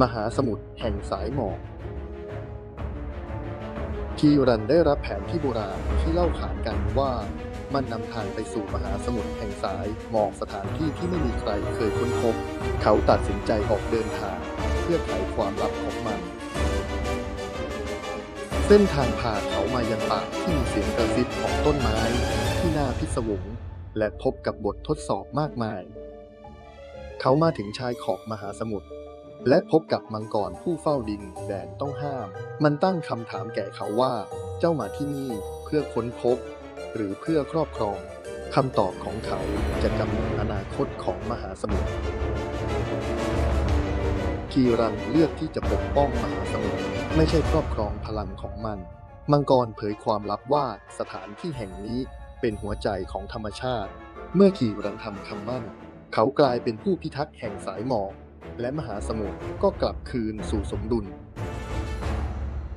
มหาสมุทรแห่งสายหมอกคีรันได้รับแผนที่โบราณที่เล่าขานกันว่ามันนำทางไปสู่มหาสมุทรแห่งสายหมอกสถานที่ที่ไม่มีใครเคยค้นพบ เขาตัดสินใจออกเดินทาง เพื่อไขความลับของมัน เส้นทางพาเขามายังป่าที่มีเสียงกระซิบของต้นไม้ที่น่าพิศวง และพบกับบททดสอบมากมาย เขามาถึงชายขอบมหาสมุทร และพบกับมังกรผู้เฝ้าดินแดนต้องห้าม มันตั้งคำถามแก่เขาว่า เจ้ามาที่นี่เพื่อค้นพบ หรือเพื่อครอบครองคำตอบของเขาจะกำหนดอนาคตของมหาสมุทรคีรันเลือกที่จะปกป้องมหาสมุทรไม่ใช่ครอบครองพลังของมัน มังกรเผยความลับว่าสถานที่แห่งนี้เป็นหัวใจของธรรมชาติ เมื่อคีรันทำคำมั่น เขากลายเป็นผู้พิทักษ์แห่งสายหมอก และมหาสมุทรก็กลับคืนสู่สมดุล